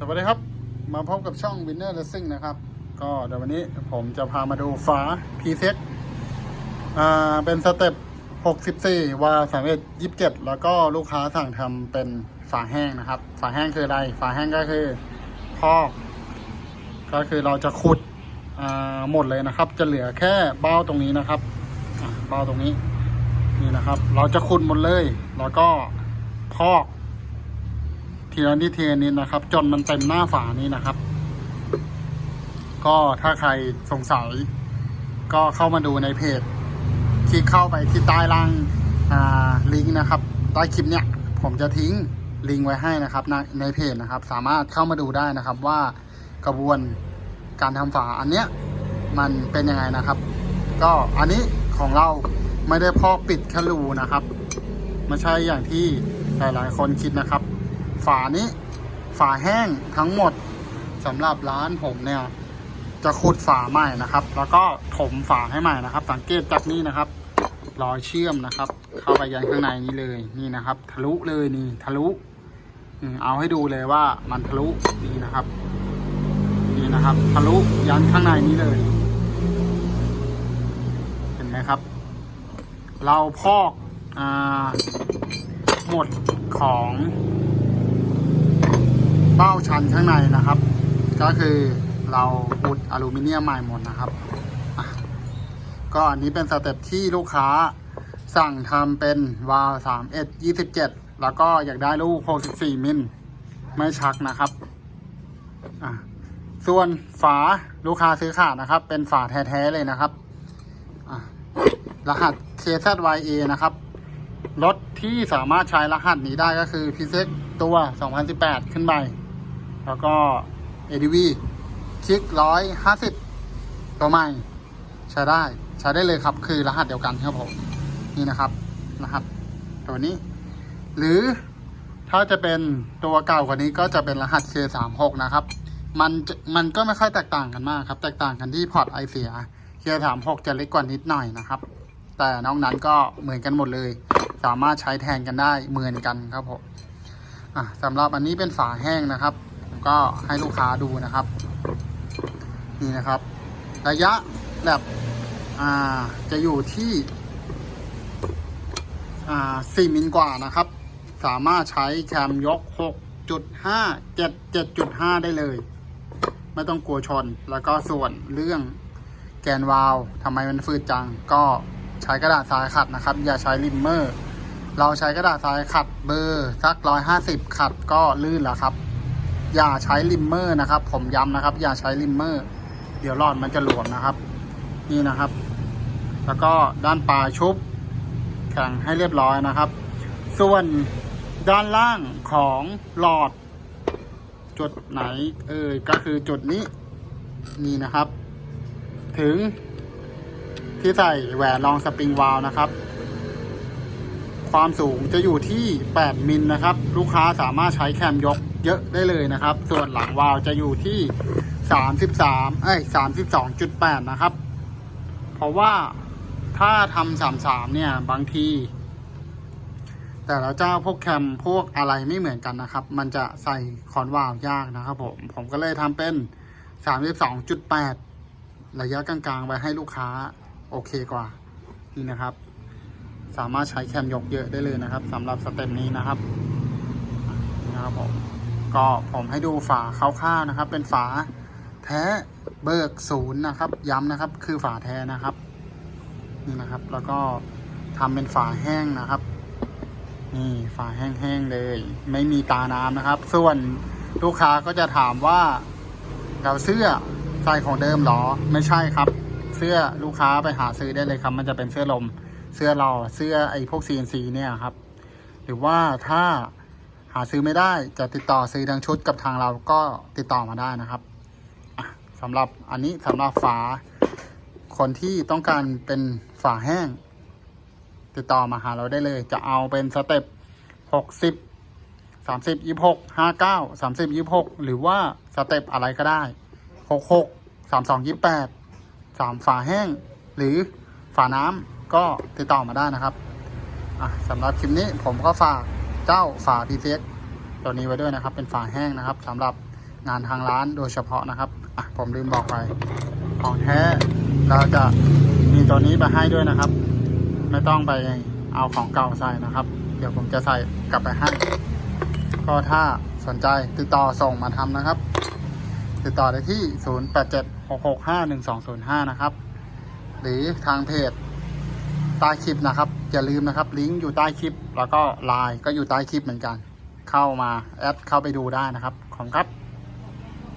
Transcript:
สวัสดีครับ มาพบกับช่อง Winner Racing นะครับ ก็เดี๋ยววันนี้ผมจะพามาดูฝา p ีเซ็อ่าเป็นสเต็ป 64 วา31 27 แล้วก็ลูกค้าสั่งทำเป็นฝาแห้งนะครับ ฝาแห้งคืออะไร ฝาแห้งก็คือพอกก็คือเราจะขุดอ่าหมดเลยนะครับ จะเหลือแค่เบ้าตรงนี้นะครับเบ้าตรงนี้นี่นะครับ เราจะขุดหมดเลย แล้วก็พอก ทีละนิดทีละนิดนะครับ จนมันเต็มหน้าฝานี้นะครับ ก็ถ้าใครสงสัย ก็เข้ามาดูในเพจคลิกเข้าไปที่ใต้ล่างอ่าลิงก์นะครับ ใต้คลิปเนี้ยผมจะทิ้งลิงก์ไว้ให้นะครับในในเพจนะครับ สามารถเข้ามาดูได้นะครับว่ากระบวนการทำฝาอันเนี้ยมันเป็นยังไงนะครับ ก็อันนี้ของเราไม่ได้พอกปิดแค่รูนะครับไม่ใช่อย่างที่หลาย ๆ คนคิดนะครับ ฝานี้ ฝาแห้งทั้งหมดสำหรับร้านผมเนี่ย จะขุดฝาใหม่นะครับ แล้วก็ถมฝาให้ใหม่นะครับ สังเกตจากนี้นะครับรอยเชื่อมนะครับ เข้าไปยันข้างในนี้เลยนี่นะครับ ทะลุเลยนี่ทะลุเอาให้ดูเลยว่ามันทะลุนี่นะครับ นี่นะครับ ทะลุยันข้างในนี้เลย เห็นไหมครับ เราพอกอหมดของ เบ้าชันข้างในนะครับ ก็คือเราอุดอลูมิเนียมใหม่หมดนะครับ ก็อันนี้เป็นสเต็ปที่ลูกค้าสั่งทำเป็นวาล์ว3 1 27แล้วก็อยากได้ลูก64มิลไม่ชักนะครับอะส่วนฝาลูกค้าซื้อขาดนะครับ เป็นฝาแท้ๆเลยนะครับรหัส KZYA นะครับ รถที่สามารถใช้รหัสนี้ได้ก็คือพิเศษตัว 2018 ขึ้นไป แล้วก็ ADV คลิก150ตัวใหม่ ใช้ได้ ใช้ได้เลยครับ คือรหัสเดียวกันครับผม นี่นะครับ รหัสตัวนี้ หรือถ้าจะเป็นตัวเก่ากว่านี้ก็จะเป็นรหัส K36 นะครับ มันมันก็ไม่ค่อยแตกต่างกันมากครับ แตกต่างกันที่พอร์ตไอเสีย K36 จะเล็กกว่านิดหน่อยนะครับ แต่นอกนั้นก็เหมือนกันหมดเลย สามารถใช้แทนกันได้เหมือนกันครับผมสำหรับอันนี้เป็นฝาแห้งนะครับ ก็ให้ลูกค้าดูนะครับ นี่นะครับ ระยะแบบอ่าจะอยู่ที่อ่า4มิลกว่านะครับ สามารถใช้แคมยก 6.5 7 7.5 ได้เลย ไม่ต้องกลัวชน แล้วก็ส่วนเรื่องแกนวาลทำไมมันฟืดจัง ก็ใช้กระดาษทรายขัดนะครับ อย่าใช้ริมเมอร์ เราใช้กระดาษทรายขัดเบอร์สักร้อยหาสิบขัดก็ลื่นแล้วครับ อย่าใช้ริมเมอร์นะครับ ผมย้ำนะครับ อย่าใช้ริมเมอร์ เดี๋ยวรอดมันจะหลวมนะครับ นี่นะครับ แล้วก็ด้านปลายชุบแข็งให้เรียบร้อยนะครับ ส่วนด้านล่างของหลอด จุดไหน เอ่ยก็คือจุดนี้ นี่นะครับ ถึง ที่ใส่แหวนรองสปริงวาลวนะครับความสูงจะอยู่ที่ 8 มิลนะครับ ลูกค้าสามารถใช้แคมยก เยอะได้เลยนะครับ ส่วนหลังวาลวจะอยู่ที่ 33 เอ้ย 32.8 นะครับ เพราะว่าถ้าทำ33 เนี่ย บางที แต่ละเจ้าพวกแคมพวกอะไรไม่เหมือนกันนะครับ มันจะใส่คอนวาล์วยากนะครับผม ผมก็เลยทำเป็น 32.8 ระยะกลางๆ ไว้ให้ลูกค้าโอเคกว่า นี่นะครับ สามารถใช้แคมยกเยอะได้เลยนะครับสำหรับสเต็ปนี้นะครับนะครับผม ก็ผมให้ดูฝาคร่าวๆนะครับ เป็นฝาแท้เบิกศูนย์นะครับ ย้ำนะครับ คือฝาแท้นะครับ นี่นะครับ แล้วก็ทำเป็นฝาแห้งนะครับ นี่ฝาแห้งๆเลย ไม่มีตาน้ำนะครับ ส่วนลูกค้าก็จะถามว่าเราเสื้อใส่ของเดิมหรอ ไม่ใช่ครับ เสื้อลูกค้าไปหาซื้อได้เลยครับ มันจะเป็นเสื้อลม เสื้อเราเสื้อไอ้พวก CNC เนี่ยครับ หรือว่าถ้าาซื้อไม่ได้จะติดต่อซื้อทางชุดกับทางเราก็ติดต่อมาได้นะครับสำหรับอันนี้สำหรับฝาคนที่ต้องการเป็นฝาแห้ง ติดต่อมาหาเราได้เลย จะเอาเป็นสเต็ปหกสิบสามสิบยี่หกห้าเก้าสามสิบยี่หกหรือว่าสเต็ปอะไรก็ได้หกหกสามสองยี่แปดสามฝาแห้ง หรือฝาน้ำก็ติดต่อมาได้นะครับสำหรับคลิปนี้ผมก็ฝาก เจ้าฝาพีเซ็ตัวนี้ไว้ด้วยนะครับ เป็นฝาแห้งนะครับสำหรับงานทางร้านโดยเฉพาะนะครับอะผมลืมบอกไป ของแท้เราจะมีตัวนี้ไปให้ด้วยนะครับ ไม่ต้องไปเอาของเก่าใส่นะครับ เดี๋ยวผมจะใส่กลับไปให้ ก็ถ้าสนใจติดต่อส่งมาทำนะครับ ติดต่อได้ที่ 0876651205 นะครับ หรือทางเพจใต้คลิปนะครับ อย่าลืมนะครับ ลิงก์อยู่ใต้คลิป แล้วก็ไลน์ก็อยู่ใต้คลิปเหมือนกัน เข้ามาแอดเข้าไปดูได้นะครับ ขอบคุณครับ